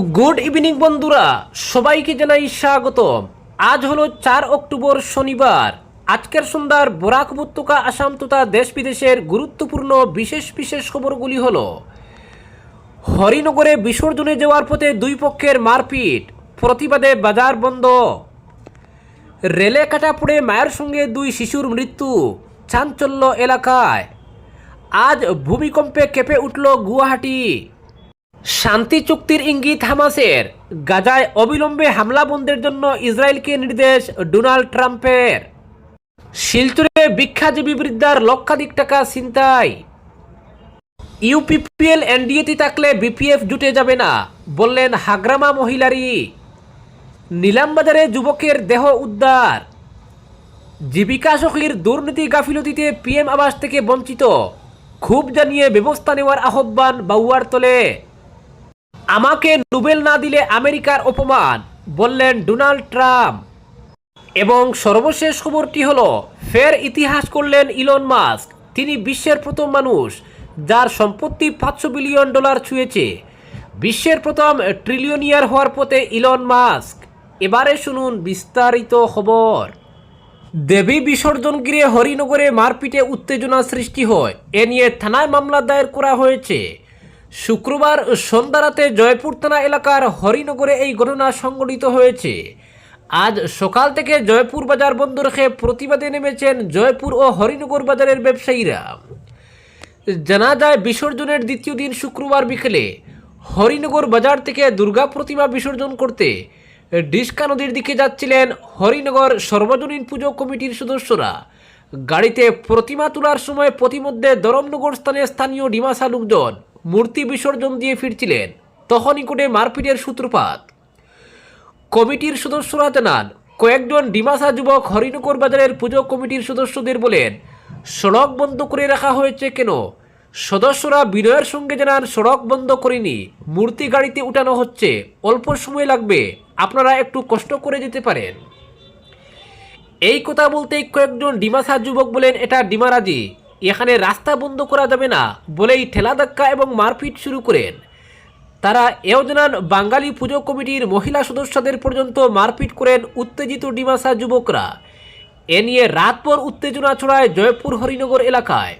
Good evening বন্ধুরা, সবাইকে জানাই স্বাগতম। আজ হলো চার অক্টোবর শনিবার। আজকের সন্ধ্যার বরাক উপত্যকা আসাম তথা দেশ বিদেশের গুরুত্বপূর্ণ বিশেষ বিশেষ খবরগুলি হল, হরিনগরে বিসর্জনে যাওয়ার পথে দুই পক্ষের মারপিট, প্রতিবাদে বাজার বন্ধ। রেলে কাটা পড়ে মায়ের সঙ্গে দুই শিশুর মৃত্যু, চাঞ্চল্য এলাকায়। আজ ভূমিকম্পে কেঁপে উঠল গুয়াহাটি। শান্তি চুক্তির ইঙ্গিত হামাসের। গাজায় অবিলম্বে হামলা বন্ধের জন্য ইসরায়েলকে নির্দেশ ডোনাল্ড ট্রাম্পের। শিলচরে ভিক্ষাজীবী বৃদ্ধার লক্ষাধিক টাকা ছিনতাই। ইউপিপিএল এনডিএতে থাকলে বিপিএফ জুটে যাবে না, বললেন হাগ্রামা মহিলারি নিলামবাজারে যুবকের দেহ উদ্ধার। জীবিকা সখীর দুর্নীতি গাফিলতিতে পিএম আবাস থেকে বঞ্চিত। খুব জানিয়ে ব্যবস্থা নেওয়ার আহ্বান বাউয়ার তলে আমাকে নোবেল না দিলে আমেরিকার অপমান, বললেন ডোনাল্ড ট্রাম্প। এবং সর্বশেষ খবরটি হল, ফের ইতিহাস করলেন ইলন মাস্ক। তিনি বিশ্বের প্রথম মানুষ, যার সম্পত্তি পাঁচশো বিলিয়ন ডলার ছুঁয়েছে। বিশ্বের প্রথম ট্রিলিয়নিয়ার হওয়ার পথে ইলন মাস্ক। এবারে শুনুন বিস্তারিত খবর। দেবী বিসর্জন গিরে হরিনগরে মারপিটে উত্তেজনা সৃষ্টি হয়। এ নিয়ে থানায় মামলা দায়ের করা হয়েছে। শুক্রবার সন্ধ্যা রাতে জয়পুর থানা এলাকার হরিনগরে এই ঘটনা সংঘটিত হয়েছে। আজ সকাল থেকে জয়পুর বাজার বন্ধ রেখে প্রতিবাদে নেমেছেন জয়পুর ও হরিনগর বাজারের ব্যবসায়ীরা। জানা যায়, বিসর্জনের দ্বিতীয় দিন শুক্রবার বিকেলে হরিনগর বাজার থেকে দুর্গা প্রতিমা বিসর্জন করতে ডিস্কা নদীর দিকে যাচ্ছিলেন হরিনগর সর্বজনীন পুজো কমিটির সদস্যরা। গাড়িতে প্রতিমা তোলার সময় প্রতিমধ্যে দরমনগর স্থানে স্থানীয় ডিমাসা লোকজন মূর্তি বিসর্জন দিয়ে ফিরছিলেন। তখনই কোটে মারপিটের সূত্রপাত। কমিটির সদস্যরা জানান, কয়েকজন ডিমাসা যুবক হরিনগর বাজারের পুজো কমিটির সদস্যদের বলেন, সড়ক বন্ধ করে রাখা হয়েছে কেন? সদস্যরা বিনয়ের সঙ্গে জানান, সড়ক বন্ধ করেনি, মূর্তি গাড়িতে উঠানো হচ্ছে, অল্প সময় লাগবে, আপনারা একটু কষ্ট করে যেতে পারেন। এই কথা বলতেই কয়েকজন ডিমাসা যুবক বলেন, এটা ডিমারাজি এখানে রাস্তা বন্ধ করা যাবে না বলেই ঠেলা ধাক্কা এবং মারপিট শুরু করেন। তারা এও জানান বাঙালি পুজো কমিটির মহিলা সদস্যদের পর্যন্ত মারপিট করেন উত্তেজিত ডিমাসা যুবকরা। এ নিয়ে রাতভর উত্তেজনা ছড়ায় জয়পুর হরিনগর এলাকায়।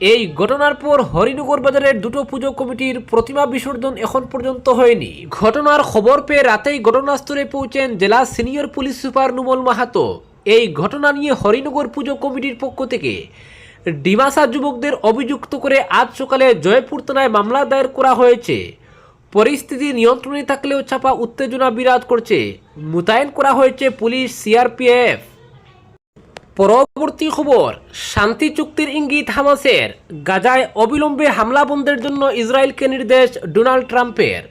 এই ঘটনার পর হরিনগর বাজারের দুটো পুজো কমিটির প্রতিমা বিসর্জন এখন পর্যন্ত হয়নি। ঘটনার খবর পেয়ে রাতেই ঘটনাস্থলে পৌঁছেন জেলা senior police super Numal Mahato. এই ঘটনা নিয়ে হরিনগর পুজো কমিটির পক্ষ থেকে ডিমাসা যুবকদের অভিযুক্ত করে আজ সকালে জয়পুর থানায় মামলা দায়ের করা হয়েছে। পরিস্থিতি নিয়ন্ত্রণে থাকলেও চাপা উত্তেজনা বিরাজ করছে। মোতায়েন করা হয়েছে পুলিশ, সিআরপিএফ। পরবর্তী খবর, শান্তি চুক্তির ইঙ্গিত হামাসের। গাজায় অবিলম্বে হামলা বন্ধের জন্য ইসরায়েলকে নির্দেশ ডোনাল্ড ট্রাম্পের।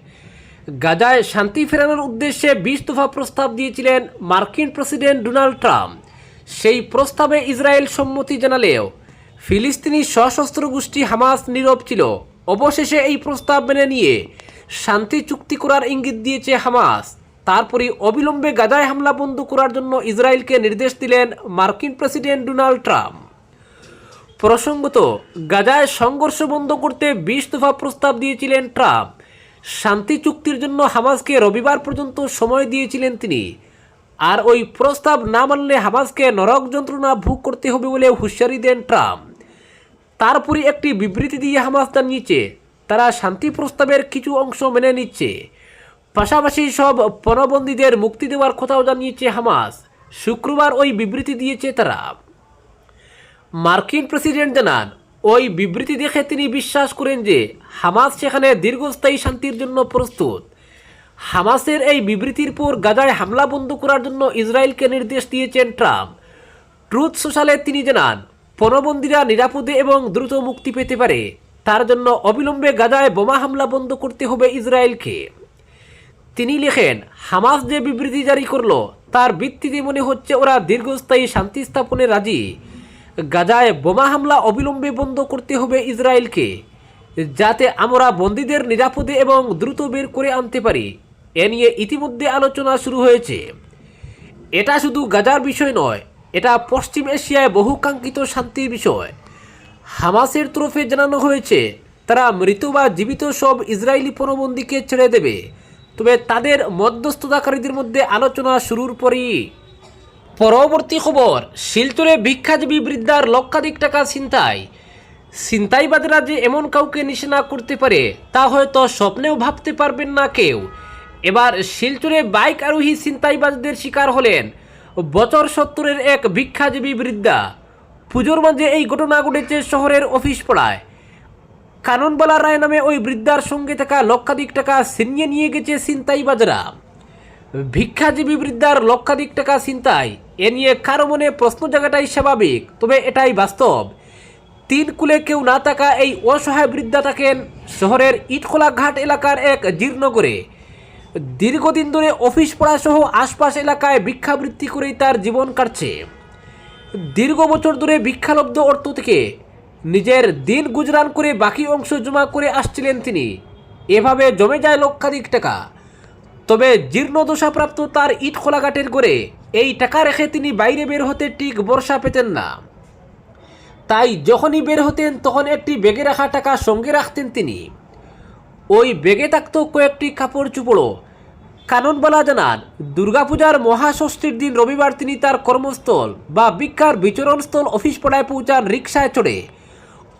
গাজায় শান্তি ফেরানোর উদ্দেশ্যে বিশ দফা প্রস্তাব দিয়েছিলেন মার্কিন প্রেসিডেন্ট ডোনাল্ড ট্রাম্প। সেই প্রস্তাবে ইসরায়েল সম্মতি জানালেও ফিলিস্তিনি সশস্ত্র গোষ্ঠী হামাস নীরব ছিল। অবশেষে এই প্রস্তাব মেনে নিয়ে শান্তি চুক্তি করার ইঙ্গিত দিয়েছে হামাস। তারপরে অবিলম্বে গাজায় হামলা বন্ধ করার জন্য ইসরায়েলকে নির্দেশ দিলেন মার্কিন প্রেসিডেন্ট ডোনাল্ড ট্রাম্প। প্রসঙ্গত, গাজায় সংঘর্ষ বন্ধ করতে বিশ দফা প্রস্তাব দিয়েছিলেন ট্রাম্প। শান্তি চুক্তির জন্য হামাসকে রবিবার পর্যন্ত সময় দিয়েছিলেন তিনি। আর ওই প্রস্তাব না মানলে হামাসকে নরক যন্ত্রণা ভোগ করতে হবে বলে হুঁশিয়ারি দেন ট্রাম্প। তারপরে একটি বিবৃতি দিয়ে হামাস জানিয়েছে তারা শান্তি প্রস্তাবের কিছু অংশ মেনে নিচ্ছে। পাশাপাশি সব পণবন্দীদের মুক্তি দেওয়ার কথাও জানিয়েছে হামাস। শুক্রবার ওই বিবৃতি দিয়েছে তারা। মার্কিন প্রেসিডেন্ট জানান, ওই বিবৃতি দেখে তিনি বিশ্বাস করেন যে হামাস সেখানে দীর্ঘস্থায়ী শান্তির জন্য প্রস্তুত। হামাসের এই বিবৃতির পর গাজায় হামলা বন্ধ করার জন্য ইসরায়েলকে নির্দেশ দিয়েছেন ট্রাম্প। ট্রুথ সোশ্যালে তিনি জানান পণবন্দীরা নিরাপদে এবং দ্রুত মুক্তি পেতে পারে। তার জন্য অবিলম্বে গাজায় বোমা হামলা বন্ধ করতে হবে ইসরায়েলকে। তিনি লেখেন, হামাস যে বিবৃতি জারি করল, তার ভিত্তিতে মনে হচ্ছে ওরা দীর্ঘস্থায়ী শান্তি স্থাপনে রাজি। গাজায় বোমা হামলা অবিলম্বে বন্ধ করতে হবে ইসরায়েলকে, যাতে আমরা বন্দীদের নিরাপদে এবং দ্রুত বের করে আনতে পারি। এ নিয়ে ইতিমধ্যে আলোচনা শুরু হয়েছে। এটা শুধু গাজার বিষয় নয় এটা পশ্চিম এশিয়ায় বহুকাঙ্ক্ষিত শান্তির বিষয়। হামাসের তরফে জানানো হয়েছে, তারা মৃত বা জীবিত সব ইসরায়েলি পণবন্দীকে ছেড়ে দেবে। তবে তাদের মধ্যস্থতাকারীদের মধ্যে আলোচনা শুরুর পরই। পরবর্তী খবর, শিলচরে ভিক্ষাজীবী বৃদ্ধার লক্ষাধিক টাকা ছিনতাই। ছিনতাইবাদীরা যে এমন কাউকে নিশানা করতে পারে, তা হয়তো স্বপ্নেও ভাবতে পারবেন না কেউ। এবার শিলচরে বাইক আরোহী ছিনতাইবাজদের শিকার হলেন। বছর সত্তরের এক ভিক্ষাজীবী বৃদ্ধা। পুজোর মাঝে এই ঘটনা ঘটেছে শহরের অফিস পড়ায়। কাননবালা রায় নামে ওই বৃদ্ধার সঙ্গে থাকা লক্ষাধিক টাকা ছিনিয়ে নিয়ে গেছে ছিনতাইবাজরা ভিক্ষাজীবী বৃদ্ধার লক্ষাধিক টাকা ছিনতাই এ নিয়ে কারও মনে প্রশ্ন জায়গাটাই স্বাভাবিক, তবে এটাই বাস্তব। তিন কুলে কেউ না থাকা এই অসহায় বৃদ্ধা থাকেন শহরের ইটখোলা ঘাট এলাকার এক জীর্ণগরে দীর্ঘদিন ধরে অফিস পড়া সহ আশপাশ এলাকায় ভিক্ষাবৃত্তি করেই তার জীবন কাটছে। দীর্ঘ বছর ধরে ভিক্ষালব্ধ অর্থ থেকে নিজের দিন গুজরান করে বাকি অংশ জমা করে আসছিলেন তিনি। এভাবে জমে যায় লক্ষাধিক টাকা। তবে জীর্ণদশাপ্রাপ্ত তার ইট খোলাঘাটের করে এই টাকা রেখে তিনি বাইরে বের হতে ঠিক বর্ষা পেতেন না। তাই যখনই বের হতেন তখন একটি বেগে রাখা টাকা সঙ্গে রাখতেন তিনি। ওই বেগে থাকতো কয়েকটি কাপড় চুপড়ো। কাননবালা জানান, দুর্গাপূজার মহাষষ্ঠীর দিন রবিবার তিনি তার কর্মস্থল বা বিক্ষার বিচরণস্থল অফিস পড়ায় পৌঁছান রিক্সায় চড়ে।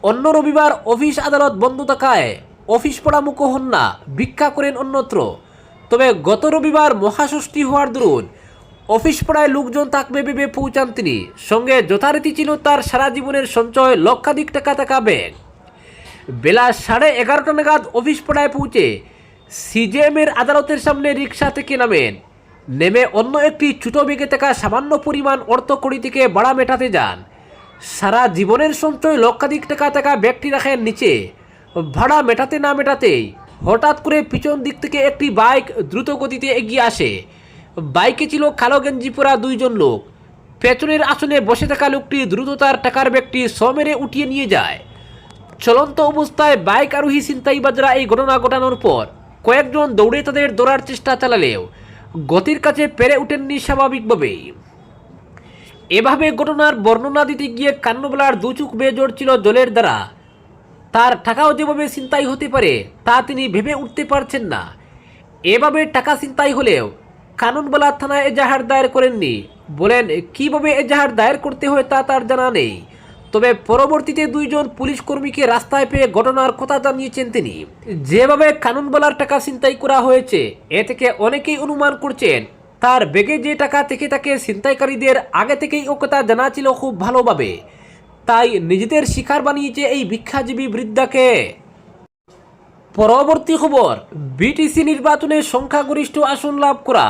অন্য রবিবার অফিস আদালত বন্ধ থাকায় অফিস পড়া মুখ হন না, ভিক্ষা করেন অন্যত্র। তবে গত রবিবার মহাষষ্ঠী হওয়ার দরুন অফিস পড়ায় লোকজন থাকবে ভেবে পৌঁছান তিনি। সঙ্গে যথারীতি ছিল তার সারা জীবনের সঞ্চয় লক্ষাধিক টাকা টাকা ব্যাগ। বেলা সাড়ে এগারোটা নাগাদ অফিস পড়ায় পৌঁছে সিজেএমের আদালতের সামনে রিক্সা থেকে নামেন। নেমে অন্য একটি ছোটো বেগে থাকা সামান্য পরিমাণ অর্থকড়ি থেকে ভাড়া মেটাতে যান। সারা জীবনের সঞ্চয় লক্ষাধিক টাকা টাকা ব্যাগটি রাখেন নিচে। ভাড়া মেটাতে না মেটাতেই হঠাৎ করে পিছন দিক থেকে একটি বাইক দ্রুত গতিতে এগিয়ে আসে। বাইকে ছিল কালো গেঞ্জি পরা দুইজন লোক। পেছনের আসনে বসে থাকা লোকটি দ্রুত তার টাকার ব্যাগটি সমেরে উঠিয়ে নিয়ে যায়। চলন্ত অবস্থায় বাইক আরোহী ছিনতাইবাজরা এই ঘটনা ঘটানোর পর কয়েকজন দৌড়ে তাদের দৌড়ার চেষ্টা চালালেও গতির কাছে পেরে ওঠেননি স্বাভাবিকভাবেই এভাবে ঘটনার বর্ণনা দিতে গিয়ে কান্নবেলার দুচুক বেয়ে ছিল জলের দ্বারা। তার টাকাও যেভাবে ছিনতাই হতে পারে, তা তিনি ভেবে উঠতে পারছেন না। এভাবে টাকা ছিনতাই হলেও কানুনবালা থানায় এজাহার দায়ের করেননি। বলেন, কীভাবে এজাহার দায়ের করতে হয় তা তার জানা নেই। তবে পরবর্তীতে দুইজন পুলিশ কর্মীকে রাস্তায় পেয়ে ঘটনার কথা জানিয়েছেন তিনি। যেভাবে কানুনবালার টাকা ছিনতাই করা হয়েছে, এ থেকে অনেকেই অনুমান করছেন, তার বেগে যে টাকা থেকে তাকে ছিনতাইকারীদের আগে থেকেই ও কথা জানা ছিল খুব ভালোভাবে। তাই নিজেদের শিকার বানিয়েছে এই ভিক্ষাজীবী বৃদ্ধাকে। পরবর্তী খবর, বিটিসি নির্বাচনে সংখ্যাগরিষ্ঠ আসন লাভ করা।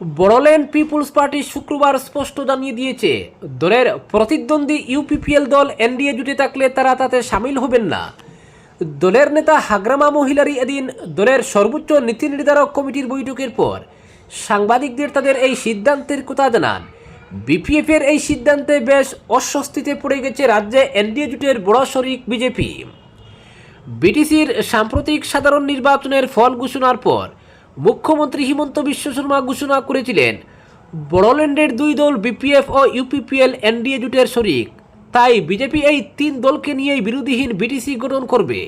বড়োল্যান্ড পিপুলস পার্টি শুক্রবার স্পষ্ট জানিয়ে দিয়েছে, দলের প্রতিদ্বন্দ্বী ইউপিপিএল দল এনডিএ জুটে থাকলে তারা তাতে সামিল হবেন না। দলের নেতা হাগ্রামা মহিলারি এদিন দলের সর্বোচ্চ নীতি নির্ধারক কমিটির বৈঠকের পর সাংবাদিকদের তাদের এই সিদ্ধান্তের কথা জানান। বিপিএফের এই সিদ্ধান্তে বেশ অস্বস্তিতে পড়ে গেছে রাজ্যে এনডিএ জুটের বড় শরিক বিজেপি। বিটিসির সাম্প্রতিক সাধারণ নির্বাচনের ফল ঘোষণার পর মুখ্যমন্ত্রী হিমন্ত বিশ্ব শর্মা ঘোষণা করেছিলেন, বড়োল্যান্ডের দুই দল বিপিএফ ও ইউপিপিএল এনডিএ জোটের শরিক। তাই বিজেপি এই তিন দলকে নিয়েই বিরোধীহীন বিটিসি গঠন করবে।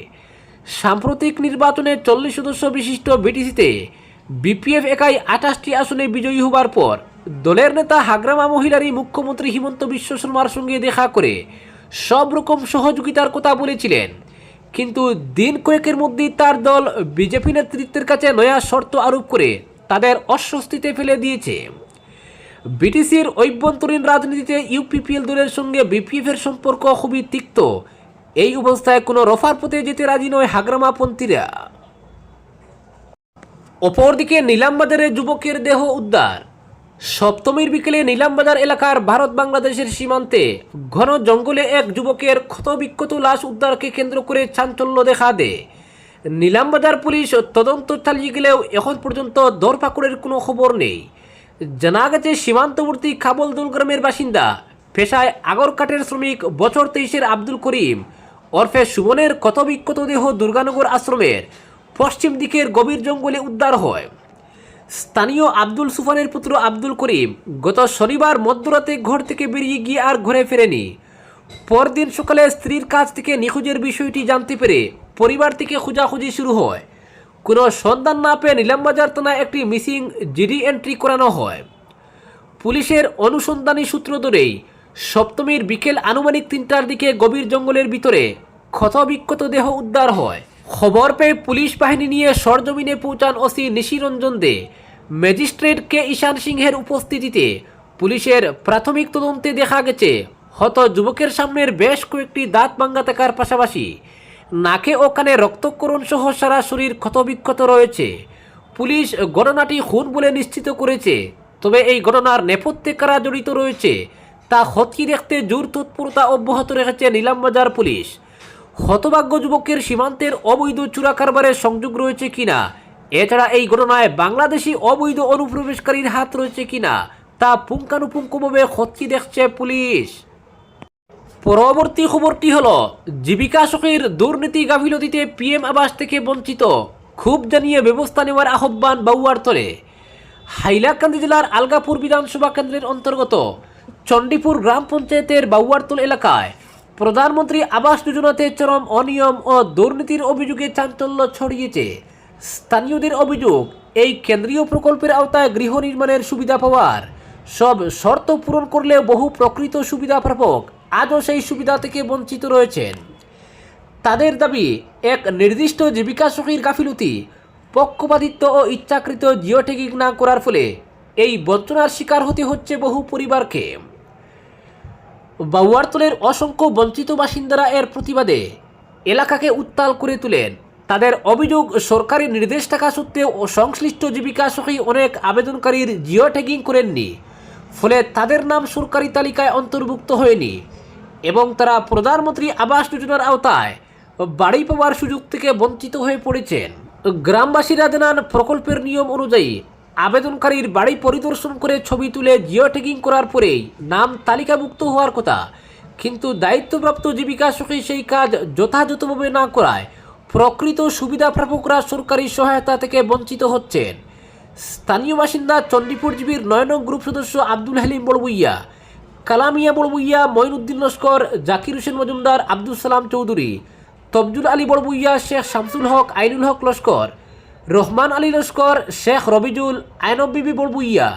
সাম্প্রতিক নির্বাচনে চল্লিশ সদস্য বিশিষ্ট বিটিসিতে বিপিএফ একাই আঠাশটি আসনে বিজয়ী হবার পর দলের নেতা হাগ্রামা মহিলারই মুখ্যমন্ত্রী হিমন্ত বিশ্ব শর্মার সঙ্গে দেখা করে সব রকম সহযোগিতার কথা বলেছিলেন। কিন্তু দিন কয়েকের মধ্যেই তার দল বিজেপি নেতৃত্বের কাছে নয়া শর্ত আরোপ করে তাদের অস্বস্তিতে ফেলে দিয়েছে। বিটিসির অভ্যন্তরীণ রাজনীতিতে ইউপিপিএল দলের সঙ্গে বিপিএফের সম্পর্ক খুবই তিক্ত। এই অবস্থায় কোনো রফার পথে যেতে রাজি নয় হাগ্রামাপন্থীরা। অপরদিকে নিলামবাজারে যুবকের দেহ উদ্ধার। সপ্তমীর বিকেলে নিলামবাজার এলাকার ভারত বাংলাদেশের সীমান্তে ঘন জঙ্গলে এক যুবকের ক্ষতবিক্ষত লাশ উদ্ধারকে কেন্দ্র করে চাঞ্চল্য দেখা দেয়। নিলামবাজার পুলিশ তদন্ত চালিয়ে গেলেও এখন পর্যন্ত দরপাকড়ের কোনো খবর নেই। জানা গেছে, সীমান্তবর্তী খাবলদুল গ্রামের বাসিন্দা পেশায় আগরকাটের শ্রমিক বছর তেইশের আব্দুল করিম। ওরফে সুমনের ক্ষতবিক্ষত দেহ দুর্গানগর আশ্রমের পশ্চিম দিকের গভীর জঙ্গলে উদ্ধার হয়। স্থানীয় আব্দুল সুফানের পুত্র আব্দুল করিম গত শনিবার মধ্যরাতে ঘর থেকে বেরিয়ে গিয়ে আর ঘরে ফেরেনি। পরদিন সকালে স্ত্রীর কাছ থেকে নিখোঁজের বিষয়টি জানতে পেরে পরিবার থেকে খোঁজাখুঁজি শুরু হয়। কোনো সন্ধান না পেয়ে নিলামবাজার থানায় একটি মিসিং জিডি এন্ট্রি করানো হয়। পুলিশের অনুসন্ধানী সূত্র ধরেই সপ্তমীর বিকেল আনুমানিক তিনটার দিকে গভীর জঙ্গলের ভিতরে ক্ষতবিক্ষত দেহ উদ্ধার হয়। খবর পেয়ে পুলিশ বাহিনী নিয়ে সরজমিনে পৌঁছান ওসি নিশিরঞ্জন দে। ম্যাজিস্ট্রেট কে ঈশান সিংহের উপস্থিতিতে পুলিশের প্রাথমিক তদন্তে দেখা গেছে, হত যুবকের সামনের বেশ কয়েকটি দাঁত ভাঙ্গা থাকার পাশাপাশি নাকে ও কানে রক্তকরণ সহ সারা শরীর ক্ষতবিক্ষত রয়েছে। পুলিশ ঘটনাটি খুন বলে নিশ্চিত করেছে, তবে এই ঘটনার নেপথ্যে কারা জড়িত রয়েছে, তা হতকি দেখতে জোর তৎপরতা অব্যাহত রেখেছে নিলামবাজার পুলিশ। হতভাগ্য যুবকের সীমান্তের অবৈধ চুরা কারবারে সংযোগ রয়েছে কিনা এছাড়া এই ঘটনায় বাংলাদেশি অবৈধ অনুপ্রবেশকারীর হাত রয়েছে কিনা তা পুঙ্খানুপুঙ্খভাবে হতকি দেখছে পুলিশ। পরবর্তী খবরটি হল, জীবিকা সখীর দুর্নীতি গাফিলতিতে পিএম আবাস থেকে বঞ্চিত। খুব জানিয়ে ব্যবস্থা নেওয়ার আহ্বান বাউয়ার বাউয়ারতলে হাইলাকান্দি জেলার আলগাপুর বিধানসভা কেন্দ্রের অন্তর্গত চণ্ডীপুর গ্রাম পঞ্চায়েতের বাউয়ারতল এলাকায় প্রধানমন্ত্রী আবাস যোজনাতে চরম অনিয়ম ও দুর্নীতির অভিযোগে চাঞ্চল্য ছড়িয়েছে। স্থানীয়দের অভিযোগ, এই কেন্দ্রীয় প্রকল্পের আওতায় গৃহ নির্মাণের সুবিধা পাওয়ার। সব শর্ত পূরণ করলেও বহু প্রকৃত সুবিধা প্রাপক আজও সেই সুবিধা থেকে বঞ্চিত রয়েছেন। তাদের দাবি, এক নির্দিষ্ট জীবিকা সখীর গাফিলতি, পক্ষপাতিত্ব ও ইচ্ছাকৃত জিওটেকিং না করার ফলে এই বঞ্চনার শিকার হতে হচ্ছে বহু পরিবারকে। বাউয়ারতলের অসংখ্য বঞ্চিত বাসিন্দারা এর প্রতিবাদে এলাকাকে উত্তাল করে তোলেন। তাদের অভিযোগ, সরকারি নির্দেশ থাকা সত্ত্বেও সংশ্লিষ্ট জীবিকা সখী অনেক আবেদনকারীর জিও ট্যাগিং করেননি। ফলে তাদের নাম সরকারি তালিকায় অন্তর্ভুক্ত হয়নি এবং তারা প্রধানমন্ত্রী আবাস যোজনার আওতায় বাড়ি পাওয়ার সুযোগ থেকে বঞ্চিত হয়ে পড়েছেন। গ্রামবাসীরা জানান, প্রকল্পের নিয়ম অনুযায়ী আবেদনকারীর বাড়ি পরিদর্শন করে ছবি তুলে জিও ট্যাগিং করার পরেই নাম তালিকাভুক্ত হওয়ার কথা। কিন্তু দায়িত্বপ্রাপ্ত জীবিকা সখী সেই কাজ যথাযথভাবে না করায় প্রকৃত সুবিধা প্রাপকরা সরকারি সহায়তা থেকে বঞ্চিত হচ্ছেন। স্থানীয় বাসিন্দা চণ্ডীপুর জীবীর নয়নং গ্রুপ সদস্য আব্দুল হালিম বড়বুইয়া, কালামিয়া বড়বুইয়া, মঈনুদ্দিন লস্কর, জাকির হোসেন মজুমদার, আব্দুল সালাম চৌধুরী, তবজুল আলী বড়বুইয়া, শেখ শামসুল হক, আইনুল হক লস্কর, রহমান আলী লস্কর, শেখ রবিজুল আইনব বিবি বড়বুইয়া,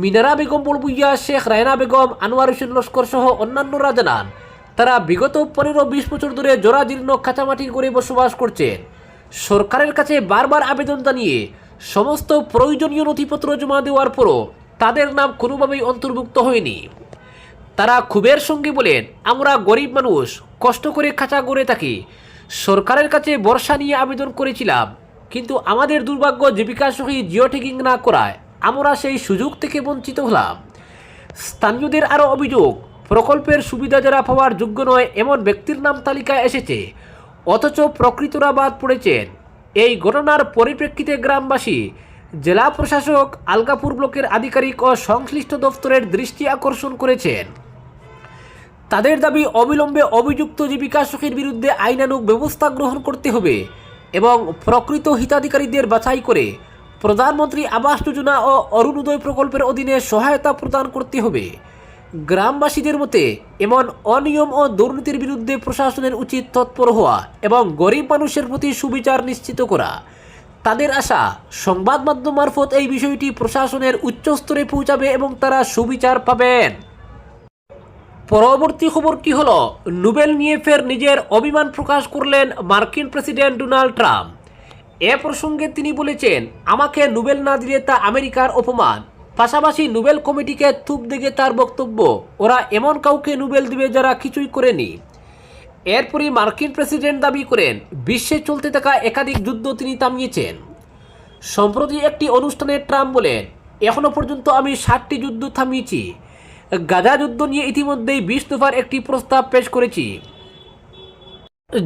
মিনারা বেগম বড়বুইয়া, শেখ রায়না বেগম, আনোয়ার হোসেন লস্কর সহ অন্যান্যরা জানান। তারা বিগত পনেরো বিশ বছর ধরে জরাজীর্ণ কাঁচামাটির করে বসবাস করছেন সরকারের কাছে বারবার আবেদন জানিয়ে সমস্ত প্রয়োজনীয় নথিপত্র জমা দেওয়ার পরও তাদের নাম কোনোভাবেই অন্তর্ভুক্ত হয়নি। তারা ক্ষোভের সঙ্গে বলেন, আমরা গরিব মানুষ, কষ্ট করে খাঁচা গড়ে থাকি। সরকারের কাছে বর্ষা নিয়ে আবেদন করেছিলাম, কিন্তু আমাদের দুর্ভাগ্য জীবিকা সহি জিও না করায় আমরা সেই সুযোগ থেকে বঞ্চিত হলাম। স্থানীয়দের আরও অভিযোগ প্রকল্পের সুবিধা যারা পাওয়ার যোগ্য নয়, এমন ব্যক্তির নাম তালিকায় এসেছে। অথচ প্রকৃতরা বাদ পড়েছেন এই ঘটনার পরিপ্রেক্ষিতে গ্রামবাসী, জেলা প্রশাসক, আলগাপুর ব্লকের আধিকারিক ও সংশ্লিষ্ট দপ্তরের দৃষ্টি আকর্ষণ করেছেন। তাদের দাবি, অবিলম্বে অভিযুক্ত জীবিকা সখীর বিরুদ্ধে আইনানুগ ব্যবস্থা গ্রহণ করতে হবে এবং প্রকৃত হিতাধিকারীদের বাছাই করে প্রধানমন্ত্রী আবাস যোজনা ও অরুণোদয় প্রকল্পের অধীনে সহায়তা প্রদান করতে হবে। গ্রামবাসীদের মতে, এমন অনিয়ম ও দুর্নীতির বিরুদ্ধে প্রশাসনের উচিত তৎপর হওয়া এবং গরিব মানুষের প্রতি সুবিচার নিশ্চিত করা। তাদের আশা, সংবাদ মাধ্যম মারফত এই বিষয়টি প্রশাসনের উচ্চস্তরে পৌঁছাবে এবং তারা সুবিচার পাবেন। পরবর্তী খবরটি হল, নোবেল নিয়ে ফের নিজের অভিমান প্রকাশ করলেন মার্কিন প্রেসিডেন্ট ডোনাল্ড ট্রাম্প। এ প্রসঙ্গে তিনি বলেছেন, আমাকে নোবেল না দিলে তা আমেরিকার অপমান। পাশাপাশি নোবেল কমিটিকে থুপ দেখে তার বক্তব্য। ওরা এমন কাউকে নোবেল দিবে যারা কিছুই করেনি। এরপরই মার্কিন প্রেসিডেন্ট দাবি করেন, বিশ্বে চলতে থাকা একাধিক যুদ্ধ তিনি থামিয়েছেন। সম্প্রতি একটি অনুষ্ঠানে ট্রাম্প বলেন এখনও পর্যন্ত আমি ষাটটি যুদ্ধ থামিয়েছি। গাজা যুদ্ধ নিয়ে ইতিমধ্যেই বিশ দফার একটি প্রস্তাব পেশ করেছি।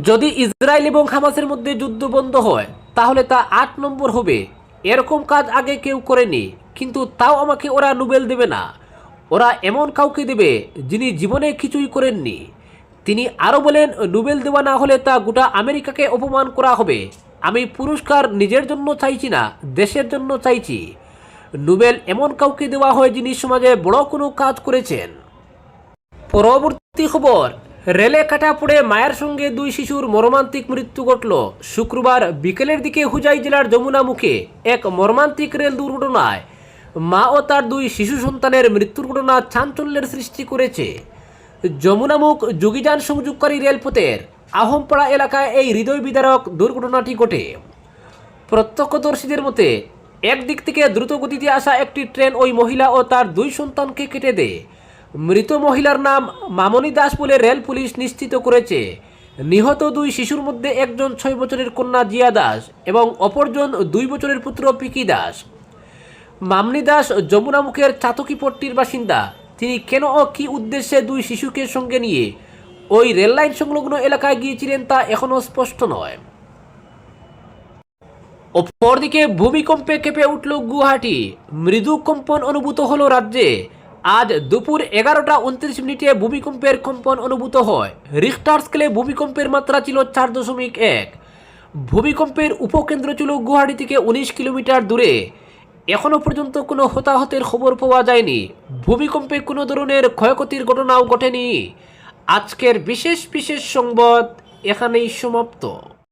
যদি ইসরায়েল এবং হামাসের মধ্যে যুদ্ধ বন্ধ হয়, তাহলে তা আট নম্বর হবে। এরকম কাজ আগে কেউ করেনি, কিন্তু তাও আমাকে ওরা নোবেল দেবে না। ওরা এমন কাউকে দেবে যিনি জীবনে কিছুই করেননি। তিনি আরও বলেন, নোবেল দেওয়া না হলে তা গোটা আমেরিকাকে অপমান করা হবে। আমি পুরস্কার নিজের জন্য চাইছি না, দেশের জন্য চাইছি। নোবেল এমন কাউকে দেওয়া হয় যিনি সমাজে বড় কোনো কাজ করেছেন। পরবর্তী খবর রেলে কাটা পড়ে মায়ের সঙ্গে দুই শিশুর মর্মান্তিক মৃত্যু ঘটল। শুক্রবার বিকেলের দিকে হুজাই জেলার যমুনা মুখে এক মর্মান্তিক রেল দুর্ঘটনায় মা ও তার দুই শিশু সন্তানের মৃত্যুর ঘটনা চাঞ্চল্যের সৃষ্টি করেছে। যমুনামুখ যোগীযান সংযোগকারী রেলপথের আহমপাড়া এলাকায় এই হৃদয় বিদারক দুর্ঘটনাটি ঘটে। প্রত্যক্ষদর্শীদের মতে, একদিক থেকে দ্রুত গতিতে আসা একটি ট্রেন ওই মহিলা ও তার দুই সন্তানকে কেটে দেয়। মৃত মহিলার নাম মামনি দাস বলে রেল পুলিশ নিশ্চিত করেছে। নিহত দুই শিশুর মধ্যে একজন ছয় বছরের কন্যা জিয়া দাস এবং অপরজন দুই বছরের পুত্র পিকি দাস। মামনি দাস যমুনামুখের চাতকিপট্টির বাসিন্দা। তিনি কেন ও কী উদ্দেশ্যে দুই শিশুকে সঙ্গে নিয়ে ওই রেললাইন সংলগ্ন এলাকায় গিয়েছিলেন তা এখনও স্পষ্ট নয়। অপরদিকে ভূমিকম্পে কেঁপে উঠল গুয়াহাটি। মৃদু কম্পন অনুভূত হলো রাজ্যে। আজ দুপুর এগারোটা উনত্রিশ মিনিটে ভূমিকম্পের কম্পন অনুভূত হয়। রিক্টার স্কেলে ভূমিকম্পের মাত্রা ছিল চার দশমিক এক। ভূমিকম্পের উপকেন্দ্র ছিল গুয়াহাটি থেকে উনিশ কিলোমিটার দূরে। এখনও পর্যন্ত কোনো হতাহতের খবর পাওয়া যায়নি। ভূমিকম্পে কোনো ধরনের ক্ষয়ক্ষতির ঘটনাও ঘটেনি। আজকের বিশেষ বিশেষ সংবাদ এখানেই সমাপ্ত।